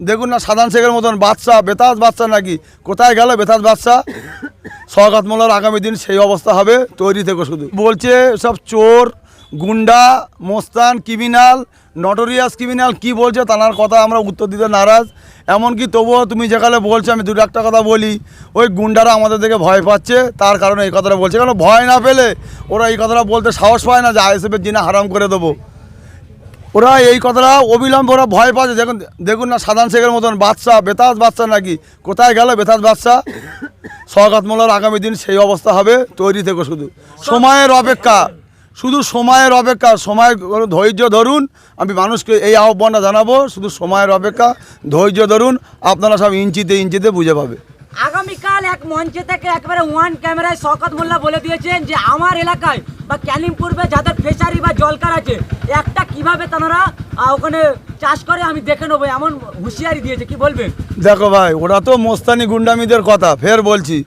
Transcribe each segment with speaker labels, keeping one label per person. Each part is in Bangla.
Speaker 1: দেখুন না, সাধারণ শেখের মতন বাচ্চা বেতাজ বাচ্চা নাকি? কোথায় গেল বেতাজ বাচ্চা মোল্লার আগামী দিন সেই অবস্থা হবে, তৈরি থেকে শুধু। বলছে, সব চোর, গুন্ডা, মোস্তান ক্রিমিনাল নটোরিয়াস ক্রিমিনাল কি বলছে তার কথা আমরা উত্তর দিতে নারাজ। এমনকি তবুও তুমি যেখানে বলছো, আমি দুটো একটা কথা বলি। ওই গুন্ডারা আমাদের থেকে ভয় পাচ্ছে, তার কারণে এই কথাটা বলছে। কারণ ভয় না পেলে ওরা এই কথাটা বলতে সাহস পায় না যে আইএসএফের জিনা হারাম করে দেবো। ওরা এই কথাটা অবিলম্বে ওরা ভয় পাচ্ছে। দেখুন দেখুন না, সাধারণ শেখের মতন বাচ্চা বেতাজ বাচ্চা নাকি? কোথায় গেল বেতাজ বাচ্চা সরকার মোল্লার আগামী দিন সেই অবস্থা হবে তৈরি থেকে শুধু। সময়ের অপেক্ষা, শুধু সময়ের অপেক্ষা, সময় ধৈর্য ধরুন, আমি মানুষকে এই আহ্বানটা জানাব, শুধু সময়ের অপেক্ষা, ধৈর্য ধরুন, আপনারা সব ইঞ্চিতে ইঞ্চিতে বুঝে পাবে।
Speaker 2: আগামীকাল এক মঞ্চে থেকে একবারে ওয়ান ক্যামেরায় শওকত মোল্লা বলে দিয়েছেন যে, আমার এলাকায় বা ক্যানিং পূর্বে যাদের ফেসারি বা জলকার আছে একটা কীভাবে তারা ওখানে চাষ করে আমি দেখে নেব এমন হুঁশিয়ারি দিয়েছে কি বলবেন?
Speaker 1: দেখো ভাই ওরা তো মোস্তানি গুন্ডামিদের কথা ফের বলছি।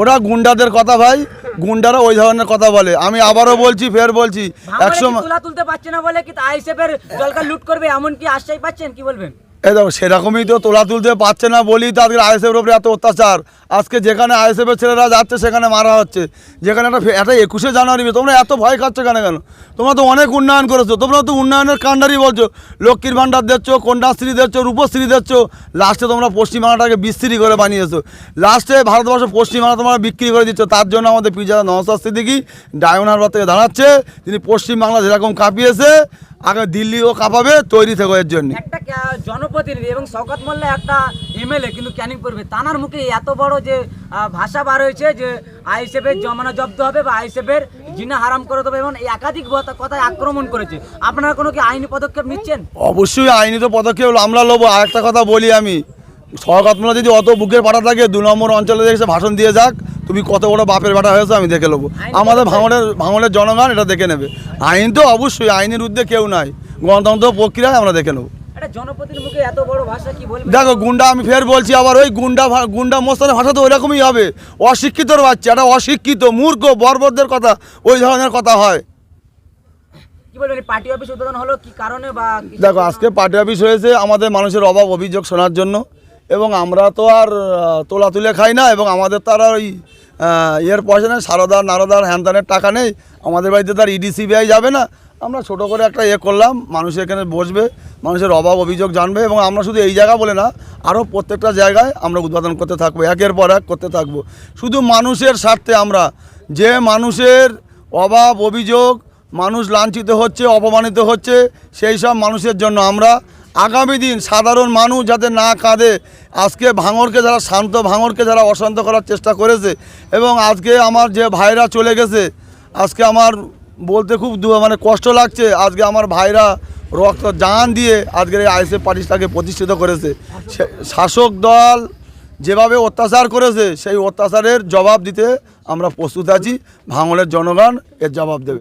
Speaker 1: ওরা গুন্ডাদের কথা ভাই গুন্ডারা ওই ধরনের কথা বলে। আমি আবারও বলছি ফের বলছি একশো
Speaker 2: তুলতে পারছে না বলে কি আইসেফের জলকার লুট করবে এমন কি আশ্বাস পাচ্ছেন কি বলবেন?
Speaker 1: এই দেখো, সেরকমই তো তোলা তুলতে পারছে না বলেই তো আজকে আইএসএফের উপরে এত অত্যাচার। আজকে যেখানে আইএসএফের ছেলেরা যাচ্ছে, সেখানে মারা হচ্ছে। যেখানে একটা একটা একুশে জানুয়ারি, তোমরা এত ভয় খাচ্ছ কেন কেন? তোমরা তো অনেক উন্নয়ন করেছ। তোমরা তো উন্নয়নের কাণ্ডারি বলছো। লক্ষ্মীর ভাণ্ডার দিচ্ছ কন্যাশ্রী দিচ্ছ রূপশ্রী দিচ্ছ লাস্টে তোমরা পশ্চিমবাংলাটাকে বিস্তৃতি করে বানিয়েছো। লাস্টে ভারতবর্ষ পশ্চিমবাংলা তোমরা বিক্রি করে দিচ্ছ। তার জন্য আমাদের পিজা নওসাদ সিদ্দিকি ডায়মন্ড থেকে দাঁড়াচ্ছে। তিনি পশ্চিমবাংলা যেরকম কাঁপিয়েছে, আগে দিল্লিও কাঁপাবে তৈরি থেকে এর জন্য।
Speaker 2: জনপ্রতিনিধি এবং শওকত মোল্লা একটা এমএলএ কিন্তু ক্যানিং করবে? তানার মুখে এত বড় যে ভাষা বার হয়েছে যে আইসেফের জমানা জব্দ হবে বা আইসেফের জিনা হারাম করে দেবে এবং একাধিক কথায় আক্রমণ করেছে। আপনারা কোনো কি আইনি পদক্ষেপ নিচ্ছেন?
Speaker 1: অবশ্যই আইনি তো পদক্ষেপ আমরা নেব আরেকটা কথা বলি আমি সরকারমূলক যদি অত বুকের পাটা থাকে দু নম্বর অঞ্চলে এসে ভাষণ দিয়ে যাক তুমি কত বড় বাপের বাটা হয়েছো আমি দেখে নেব আমাদের ভাঙনের ভাঙনের জনগণ এটা দেখে নেবে। আইন তো অবশ্যই আইনের ঊর্ধ্বে কেউ নাই। গণতন্ত্র প্রক্রিয়ায় আমরা দেখে নেব।
Speaker 2: একটা
Speaker 1: দেখো গুন্ডা আমি ফের বলছি আবার ওই গুন্ডা গুন্ডা মোস্তানের ভাষা তো ওইরকমই হবে। অশিক্ষিতর বাচ্চা এটা অশিক্ষিত মূর্খ বর্বরদের কথা ওই ধরনের কথা হয়। দেখো আজকে পার্টি অফিস হয়েছে আমাদের মানুষের অভাব অভিযোগ শোনার জন্য। এবং আমরা তো আর তোলা তুলে খাই না এবং আমাদের তো আর ওই ইয়ের পয়সা নেই সারদার নারদার হ্যানতানের টাকা নেই। আমাদের বাড়িতে তার ইডি সিবিআই যাবে না। আমরা ছোট করে একটা ইয়ে করলাম, মানুষ এখানে বসবে, মানুষের অভাব, অভিযোগ জানবে এবং আমরা শুধু এই জায়গা বলে না আরও প্রত্যেকটা জায়গায় আমরা উদ্বোধন করতে থাকব, একের পর এক করতে থাকব। শুধু মানুষের স্বার্থে আমরা, যে মানুষের অভাব, অভিযোগ, মানুষ লাঞ্ছিত হচ্ছে, অপমানিত হচ্ছে, সেই সব মানুষের জন্য আমরা আগামী দিন সাধারণ মানুষ যাতে না কাঁদে, আজকে ভাঙরকে যারা শান্ত, ভাঙরকে যারা অশান্ত করার চেষ্টা করেছে এবং আজকে আমার যে ভাইরা চলে গেছে, আজকে আমার বলতে খুব মানে কষ্ট লাগছে। আজকে আমার ভাইরা রক্ত জান দিয়ে আজকের এই আইএসএফ পার্টিসটাকে প্রতিষ্ঠিত করেছে। শাসক দল যেভাবে অত্যাচার করেছে, সেই অত্যাচারের জবাব দিতে আমরা প্রস্তুত আছি। ভাঙলের জনগণ এর জবাব দেবে।